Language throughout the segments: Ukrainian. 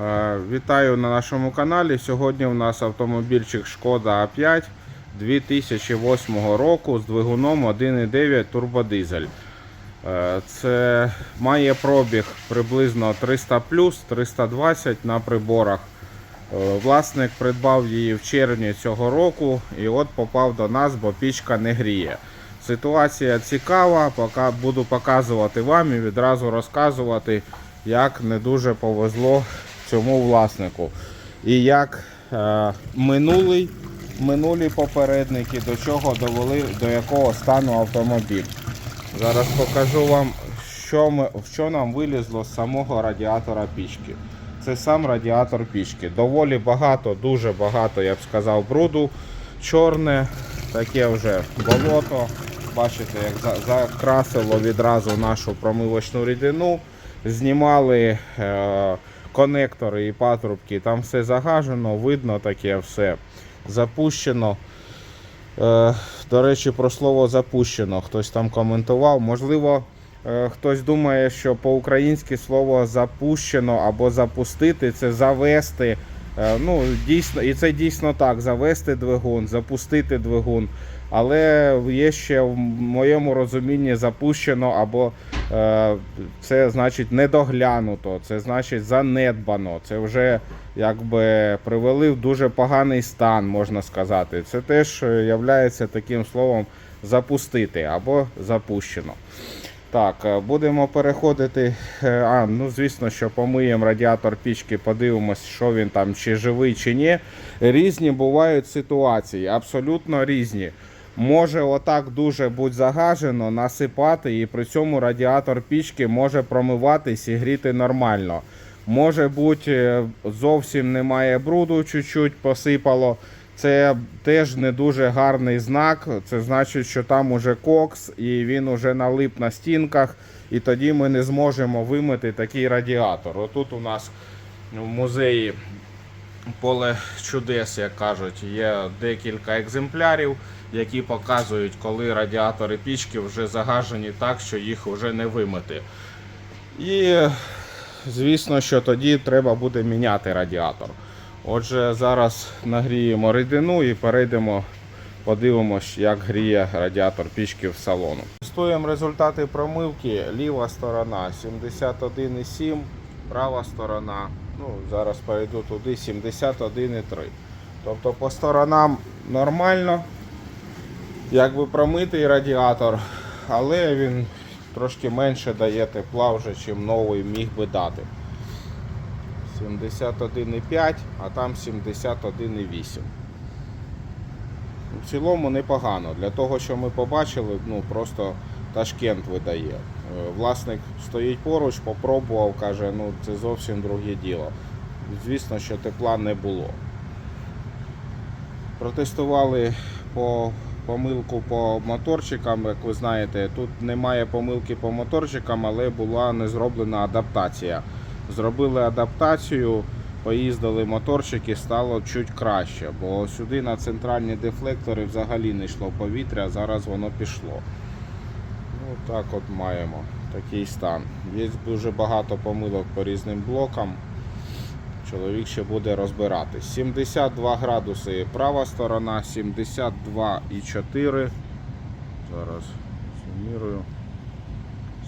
Е, Вітаю на нашому каналі. Сьогодні у нас автомобільчик Шкода А5 2008 року з двигуном 1.9 турбодизель. Е, Це має пробіг приблизно 300 плюс 320 на приборах. Е, Власник придбав її в червні цього року і от попав до нас, бо пічка не гріє. Ситуація цікава, поки буду показувати вам і відразу розказувати, як не дуже повезло цьому власнику. І як е, минулий, минулі попередники до чого довели, до якого стану автомобіль. Зараз покажу вам, що, ми, що нам вилізло з самого радіатора пічки. Це сам радіатор пічки. Доволі багато, дуже багато, я б сказав, бруду. Чорне, таке вже болото. Бачите, як закрасило відразу нашу промивочну рідину. Знімали е, конектори і патрубки, там все загажено, видно таке все запущено. Е, до речі, про слово запущено. Хтось там коментував. Можливо, е, хтось думає, що по-українськи слово запущено або запустити це завести. Е, ну, дійсно, і це дійсно так: завести двигун, запустити двигун. Але є ще в моєму розумінні запущено або е, це значить недоглянуто, це значить занедбано. Це вже якби привели в дуже поганий стан, можна сказати. Це теж є таким словом запустити або запущено. Так, е, будемо переходити. е, А, ну звісно, що помиємо радіатор пічки, подивимось, що він там, чи живий, чи ні. Різні бувають ситуації, абсолютно різні. Може отак дуже бути загажено, насипати, і при цьому радіатор пічки може промиватись і гріти нормально. Може бути, е, зовсім немає бруду, чуть-чуть посипало. Це теж не дуже гарний знак. Це значить, що там уже кокс і він уже налип на стінках, і тоді ми не зможемо вимити такий радіатор. Отут у нас в музеї поле чудес, як кажуть, є декілька екземплярів, які показують, коли радіатори пічки вже загажені так, що їх вже не вимити. І звісно, що тоді треба буде міняти радіатор. Отже, зараз нагріємо рідину і перейдемо, подивимось, як гріє радіатор пічки в салону. Тестуємо результати промивки. Ліва сторона 71,7, права сторона, ну зараз перейду туди 71,3. Тобто по сторонам нормально, якби промитий радіатор, але він трошки менше дає тепла вже, чим новий міг би дати. 71,5, а там 71,8. В цілому непогано. Для того, що ми побачили, ну просто Ташкент видає. Е, Власник стоїть поруч, попробував, каже, ну це зовсім друге діло. Звісно, що тепла не було. Протестували по помилку по моторчикам, як ви знаєте, тут немає помилки по моторчикам, але була не зроблена адаптація. Зробили адаптацію, поїздили моторчики, стало чуть краще, бо сюди на центральні дефлектори взагалі не йшло повітря, зараз воно пішло. Ну так от маємо такий стан. Є дуже багато помилок по різним блокам. Чоловік ще буде розбиратись. 72 градуси права сторона, 72,4. Зараз сумірую.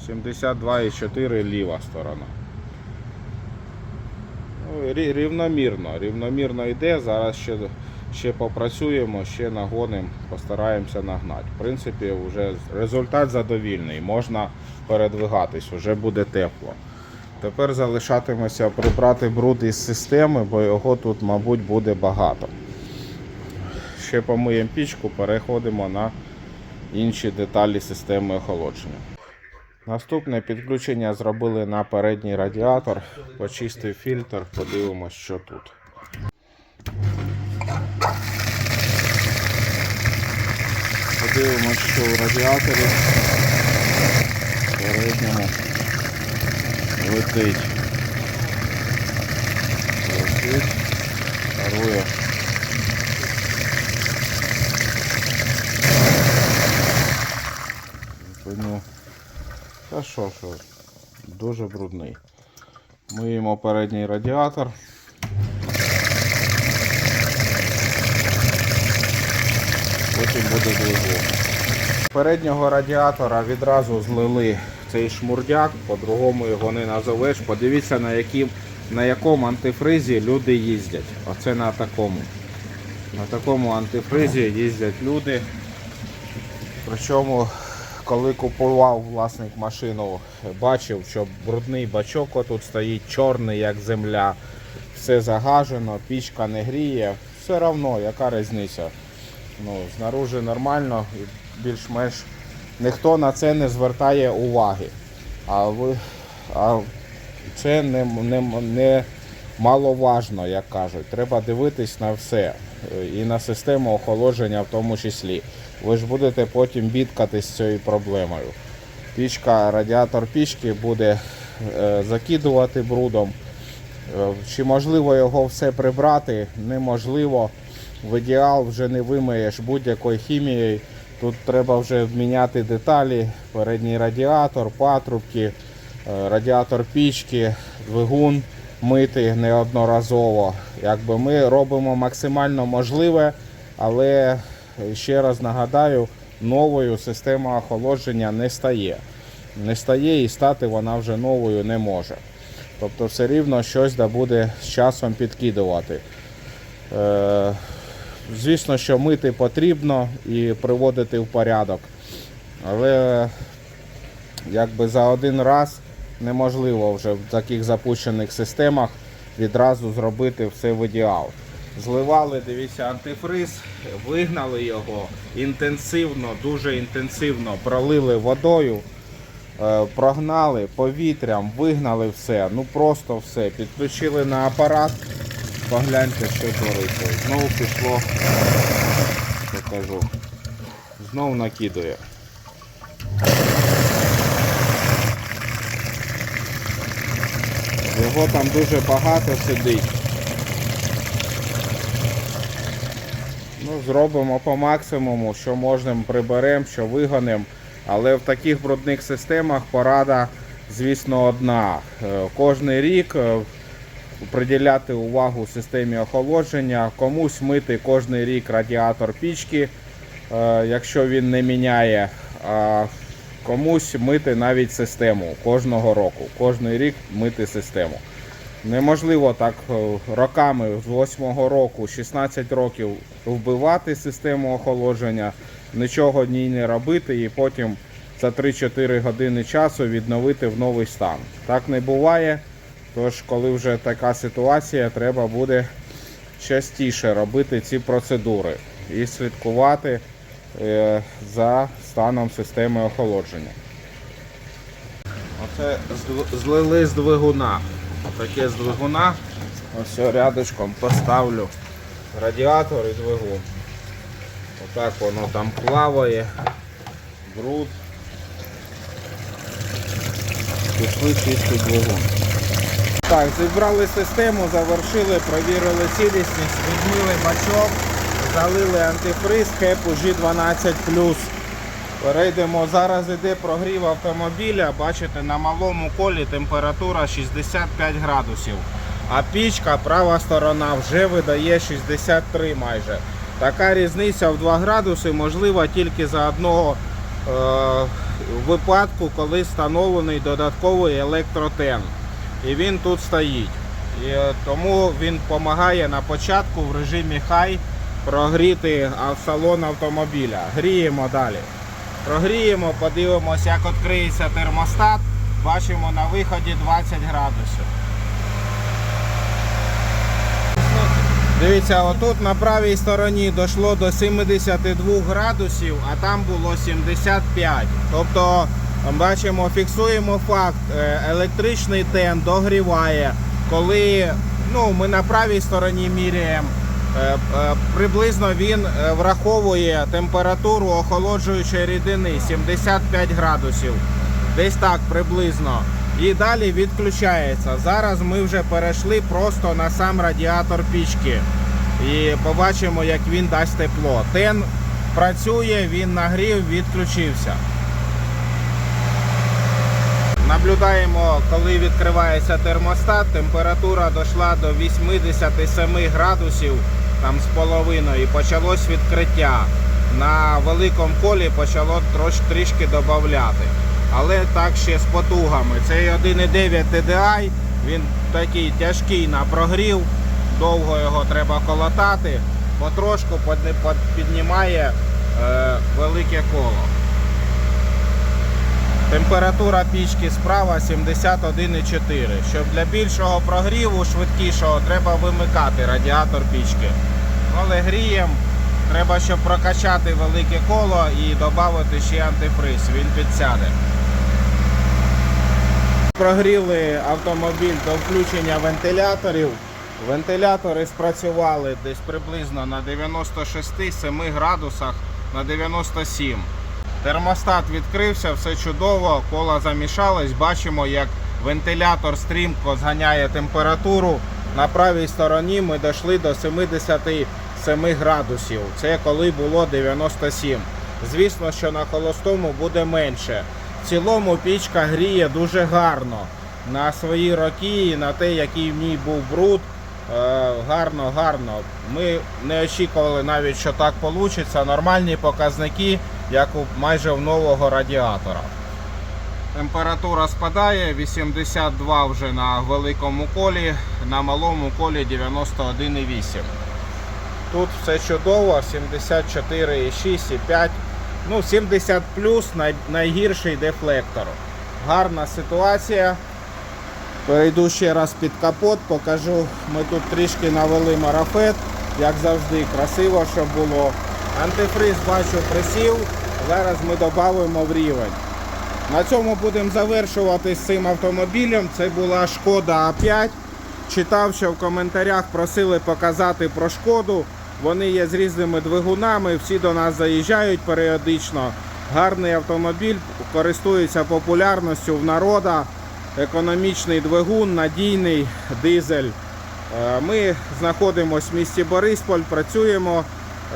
72,4 ліва сторона. Ну, рівномірно, рівномірно йде. Зараз ще, ще попрацюємо, ще нагонимо, постараємося нагнати. В принципі, вже результат задовільний. Можна передвигатись, вже буде тепло. Тепер залишатиметься прибрати бруд із системи, бо його тут, мабуть, буде багато. Ще помиємо пічку, переходимо на інші деталі системи охолодження. Наступне підключення зробили на передній радіатор, почистив фільтр, подивимось, що тут. Подивимось, що в радіаторі передньому летить. Летить, парує. Зупиню. Та що, що, дуже брудний. Миємо передній радіатор. Потім буде двигун. Переднього радіатора відразу злили цей шмурдяк, по-другому його не назовеш. Подивіться, на, яким, на якому антифризі люди їздять. Оце на такому. На такому антифризі їздять люди. Причому, коли купував власник машину, бачив, що брудний бачок отут стоїть чорний, як земля. Все загажено, пічка не гріє. Все одно, яка різниця. Ну, знаружи нормально і більш-менш ніхто на це не звертає уваги. А, ви, а це не, не, не маловажно, як кажуть. Треба дивитись на все. е, І на систему охолодження в тому числі. Ви ж будете потім бідкатись з цією проблемою. Пічка, радіатор пічки буде е, закидувати брудом. Е, Чи можливо його все прибрати? Неможливо. В ідеал вже не вимиєш будь-якою хімією. Тут треба вже міняти деталі, передній радіатор, патрубки, е, радіатор пічки, двигун мити неодноразово. Якби ми робимо максимально можливе, але е, ще раз нагадаю, новою система охолодження не стає. Не стає і стати вона вже новою не може. Тобто все рівно щось да буде з часом підкидувати. Звісно, що мити потрібно і приводити в порядок. Але якби за один раз неможливо вже в таких запущених системах відразу зробити все в ідеал. Зливали, дивіться, антифриз, вигнали його інтенсивно, дуже інтенсивно пролили водою, е, прогнали повітрям, вигнали все, ну просто все. Підключили на апарат, погляньте, що твориться. Знову пішло, покажу. Знову накидує. Його там дуже багато сидить. Ну, зробимо по максимуму, що можемо, приберемо, що вигонимо. Але в таких брудних системах порада, звісно, одна. Е, Кожний рік е, приділяти увагу системі охолодження, комусь мити кожний рік радіатор пічки, е, якщо він не міняє, а комусь мити навіть систему кожного року. Кожний рік мити систему. Неможливо так е, роками з 8 року, 16 років вбивати систему охолодження, нічого в не робити і потім за 3-4 години часу відновити в новий стан. Так не буває. Тож, коли вже така ситуація, треба буде частіше робити ці процедури і слідкувати е, за станом системи охолодження. Оце злили з двигуна. Таке з двигуна. Ось рядочком поставлю радіатор і двигун. Отак воно там плаває, бруд. Пішли чистий двигун. Так, зібрали систему, завершили, провірили цілісність, відмили бачок, залили антифриз, хепу G12 Перейдемо, зараз іде прогрів автомобіля. Бачите, на малому колі температура 65 градусів. А пічка, права сторона, вже видає 63 майже. Така різниця в 2 градуси можлива тільки за одного е, випадку, коли встановлений додатковий електротен. І він тут стоїть. І е, тому він допомагає на початку в режимі хай прогріти салон автомобіля. Гріємо далі. Прогріємо, подивимося, як відкриється термостат. Бачимо на виході 20 градусів. Дивіться, отут на правій стороні дійшло до 72 градусів, а там було 75. Тобто, бачимо, фіксуємо факт, е, електричний тен догріває, коли ну, ми на правій стороні міряємо. Е, е, Приблизно він враховує температуру охолоджуючої рідини 75 градусів. Десь так приблизно. І далі відключається. Зараз ми вже перейшли просто на сам радіатор пічки. І побачимо, як він дасть тепло. Тен працює, він нагрів, відключився. Наблюдаємо, коли відкривається термостат, температура дійшла до 87 градусів там з половиною і почалось відкриття. На великому колі почало трош, трішки додати. Але так ще з потугами. Цей 1,9 TDI, він такий тяжкий на прогрів, довго його треба колотати, потрошку піднімає е, велике коло. Температура пічки справа 71,4. Щоб для більшого прогріву, швидкішого, треба вимикати радіатор пічки. Але грієм треба, щоб прокачати велике коло і додати ще антифриз, він підсяде. Прогріли автомобіль до включення вентиляторів. Вентилятори спрацювали десь приблизно на 96-7 градусах на 97. Термостат відкрився, все чудово, кола замішалось. Бачимо, як вентилятор стрімко зганяє температуру. На правій стороні ми дійшли до 77 градусів. Це коли було 97. Звісно, що на холостому буде менше. В цілому пічка гріє дуже гарно. На свої роки і на те, який в ній був бруд. Е, гарно, гарно. Ми не очікували навіть, що так вийде. Нормальні показники, як у майже в нового радіатора. Температура спадає, 82 вже на великому колі, на малому колі 91,8. Тут все чудово, 74,6,5. Ну, 70 плюс най- найгірший дефлектор. Гарна ситуація. Перейду ще раз під капот, покажу. Ми тут трішки навели марафет, як завжди, красиво, щоб було. Антифриз бачу присів. Зараз ми додамо в рівень. На цьому будемо завершувати з цим автомобілем. Це була шкода А5. Читав, що в коментарях просили показати про шкоду. Вони є з різними двигунами, всі до нас заїжджають періодично. Гарний автомобіль, користується популярністю в народа. Економічний двигун, надійний дизель. Е, Ми знаходимося в місті Борисполь, працюємо.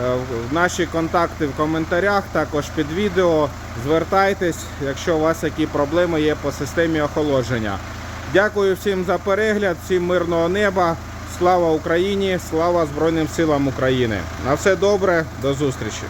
Е, Наші контакти в коментарях, також під відео. Звертайтесь, якщо у вас які проблеми є по системі охолодження. Дякую всім за перегляд, всім мирного неба. Слава Україні! Слава Збройним силам України! На все добре, до зустрічі!